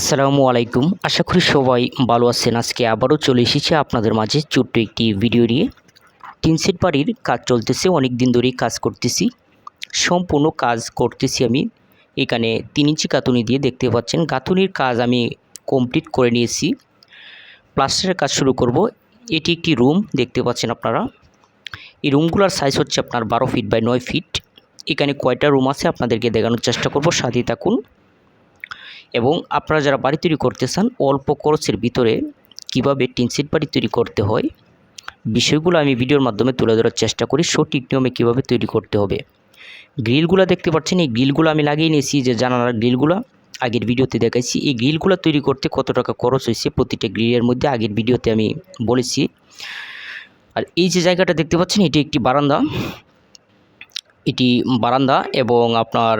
আসসালামু আলাইকুম। আশা করি সবাই ভালো আছেন। আজকে আবারও চলে এসেছি আপনাদের মাঝে ছোট্ট একটি ভিডিও নিয়ে। টিন সেট বাড়ির কাজ চলতেছে অনেক দিন ধরেই কাজ করতেছি। সম্পূর্ণ কাজ করতেছি আমি। এখানে তিন ইঞ্চি গাঁথুনি দিয়ে দেখতে পাচ্ছেন। গাঁথুনির কাজ আমি কমপ্লিট করে নিয়েছি। প্লাস্টারের কাজ শুরু করব। এটি একটি রুম, দেখতে পাচ্ছেন আপনারা। এই রুমগুলোর সাইজ হচ্ছে আপনার বারো ফিট বাই নয় ফিট। এখানে কয়টা রুম আছে আপনাদেরকে দেখানোর চেষ্টা করব। সাথে থাকুন। এবং আপনারা যারা বাড়ি তৈরি করতে চান, অল্প খরচের ভিতরে কীভাবে টিনসিট বাড়ি তৈরি করতে হয়, বিষয়গুলো আমি ভিডিওর মাধ্যমে তুলে ধরার চেষ্টা করি, সঠিক নিয়মে কীভাবে তৈরি করতে হবে। গ্রিলগুলো দেখতে পাচ্ছেন, এই গ্রিলগুলো আমি লাগিয়ে নিয়েছি যে জানালার গ্রিলগুলো, আগের ভিডিওতে দেখাইছি, এই গ্রিলগুলো তৈরি করতে কত টাকা খরচ হয়েছে প্রতিটা গ্রিলের মধ্যে, আগের ভিডিওতে আমি বলেছি। আর এই যে জায়গাটা দেখতে পাচ্ছেন, এটি একটি বারান্দা। এটি বারান্দা এবং আপনার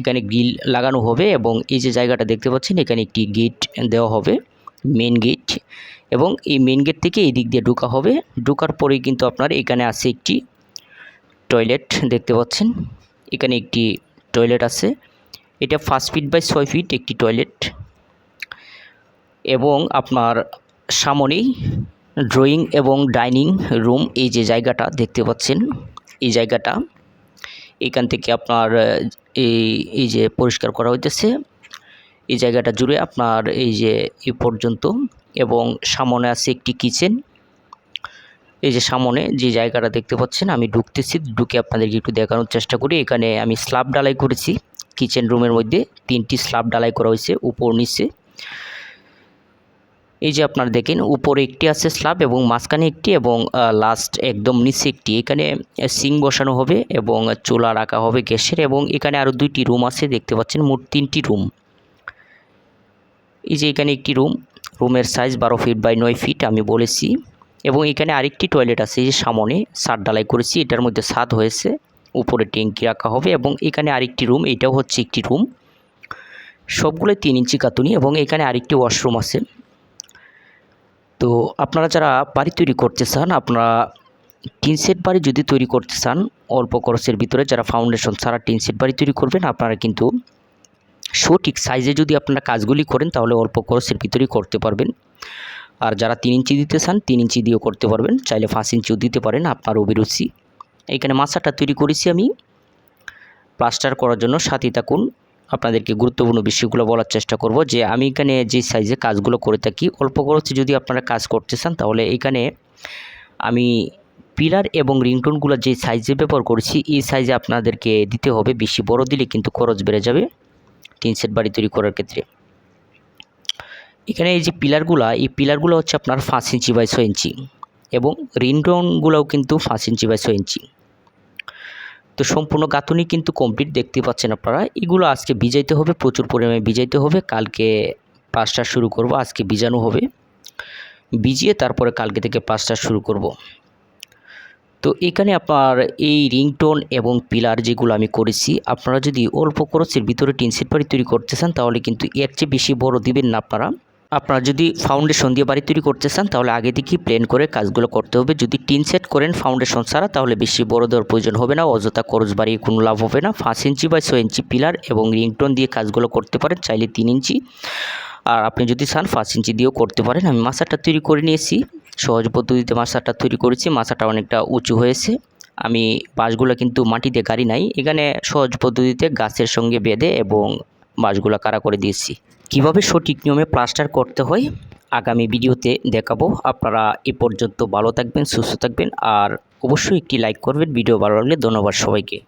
এখানে গ্রিল লাগানো হবে এবং এই যে জায়গাটা দেখতে পাচ্ছেন, এখানে একটি গেট দেওয়া হবে মেন গেট এবং এই মেন গেট থেকে এই দিক দিয়ে ঢোকা হবে। ঢোকার পরেই কিন্তু আপনার এখানে আছে একটি টয়লেট দেখতে পাচ্ছেন, এখানে একটি টয়লেট আছে। এটা পাঁচ ফিট বাই ছয় ফিট একটি টয়লেট এবং আপনার সামনেই ড্রয়িং এবং ডাইনিং রুম এই যে জায়গাটা দেখতে পাচ্ছেন, এই জায়গাটা। এখান থেকে আপনার এই এই যে পরিষ্কার করা হইতেছে, এই জায়গাটা জুড়ে আপনার এই যে এই পর্যন্ত এবং সামনে আছে একটি কিচেন এই যে সামনে যে জায়গাটা দেখতে পাচ্ছেন, আমি ঢুকতেছি, ঢুকে আপনাদেরকে একটু দেখানোর চেষ্টা করি। এখানে আমি স্ল্যাব ডালাই করেছি কিচেন রুমের মধ্যে তিনটি স্ল্যাব ডালাই করা হয়েছে, উপর নিচে। এই যে আপনারা দেখেন, উপরে একটি আছে স্ল্যাব এবং মাঝখানে একটি এবং লাস্ট একদম নিচে একটি। এখানে সিং বসানো হবে এবং চুলা রাখা হবে গ্যাসের এবং এখানে আরও দুইটি রুম আছে, দেখতে পাচ্ছেন মোট তিনটি রুম এই যে এখানে একটি রুম রুমের সাইজ বারো ফিট বাই নয় ফিট আমি বলেছি এবং এখানে আরেকটি টয়লেট আছে, এই যে সামনে সাত ডালাই করেছি, এটার মধ্যে ছাদ হয়েছে, উপরে ট্যাঙ্কি রাখা হবে এবং এখানে আরেকটি রুম এটাও হচ্ছে একটি রুম সবগুলোই তিন ইঞ্চি কাতুনি এবং এখানে আরেকটি ওয়াশরুম আছে। তো আপনারা যারা বাড়ি তৈরি করতে চান, আপনারা টিন সেট বাড়ি যদি তৈরি করতে চান, অল্প খরচের ভিতরে যারা ফাউন্ডেশন ছাড়া টিন সেট বাড়ি তৈরি করবেন, আপনারা কিন্তু সঠিক সাইজে যদি আপনারা কাজগুলি করেন, তাহলে অল্প খরচের ভিতরেই করতে পারবেন। আর যারা তিন ইঞ্চি দিতে চান, তিন ইঞ্চি দিয়েও করতে পারবেন, চাইলে পাঁচ ইঞ্চিও দিতে পারেন, আপনার অভিরুচি। এইখানে মাছাটা তৈরি করেছি আমি। প্লাস্টার করার জন্য সাথে থাকুন আপনাদেরকে গুরুত্বপূর্ণ বিষয়গুলো বলার চেষ্টা করব যে আমি এখানে যে সাইজে কাজগুলো করে থাকি, অল্প খরচে যদি আপনারা কাজ করতে চান, তাহলে এখানে আমি পিলার এবং রিংটোনগুলো যে সাইজে ব্যবহার করেছি, এই সাইজে আপনাদেরকে দিতে হবে। বেশি বড় দিলে কিন্তু খরচ বেড়ে যাবে টিন সেট বাড়ি তৈরি করার ক্ষেত্রে। এখানে এই যে পিলারগুলো, এই পিলারগুলো হচ্ছে আপনার পাঁচ ইঞ্চি বাই ছয় ইঞ্চি এবং রিংটোনগুলোও কিন্তু পাঁচ ইঞ্চি বাই ছয় ইঞ্চি। তো সম্পূর্ণ গাঁথুনি কিন্তু কমপ্লিট দেখতে পাচ্ছেন আপনারা। এগুলো আজকে ভিজাইতে হবে, প্রচুর পরিমাণে ভিজাইতে হবে। কালকে পাঁচটা শুরু করব, আজকে ভিজানো হবে। ভিজিয়ে তারপরে কালকে থেকে পাঁচটা শুরু করব। তো এখানে আপনার এই রিংটোন এবং পিলার যেগুলো আমি করেছি, আপনারা যদি অল্প খরচের ভিতরে টিন সেট বাড়ি তৈরি করতে চান, তাহলে কিন্তু এর চেয়ে বেশি বড় দিবেন না আপনারা। আপনারা যদি ফাউন্ডেশন দিয়ে বাড়ি তৈরি করতে চান, তাহলে আগে থেকেই প্ল্যান করে কাজগুলো করতে হবে। যদি টিন সেট করেন ফাউন্ডেশন ছাড়া, তাহলে বেশি বড় দেওয়ার প্রয়োজন হবে না। অযথা খরচ বাড়িয়ে কোনো লাভ হবে না। পাঁচ ইঞ্চি বা ছয় ইঞ্চি পিলার এবং রিংটোন দিয়ে কাজগুলো করতে পারেন, চাইলে তিন ইঞ্চি। আর আপনি যদি চান, পাঁচ ইঞ্চি দিয়েও করতে পারেন। আমি মাছাটা তৈরি করে নিয়েছি। সহজ পদ্ধতিতে মাছাটা তৈরি করেছি। মাছাটা অনেকটা উঁচু হয়েছে। আমি বাঁশগুলো কিন্তু মাটিতে গাড়ি নাই। এখানে সহজ পদ্ধতিতে গাছের সঙ্গে বেঁধে এবং বাঁশগুলো কারা করে দিয়েছি। কীভাবে সঠিক নিয়মে প্লাস্টার করতে হয়, আগামী ভিডিওতে দেখাবো। আপনারা এ পর্যন্ত ভালো থাকবেন, সুস্থ থাকবেন, আর অবশ্যই একটি লাইক করবেন। ভিডিও ভালো লাগলে ধন্যবাদ সবাইকে।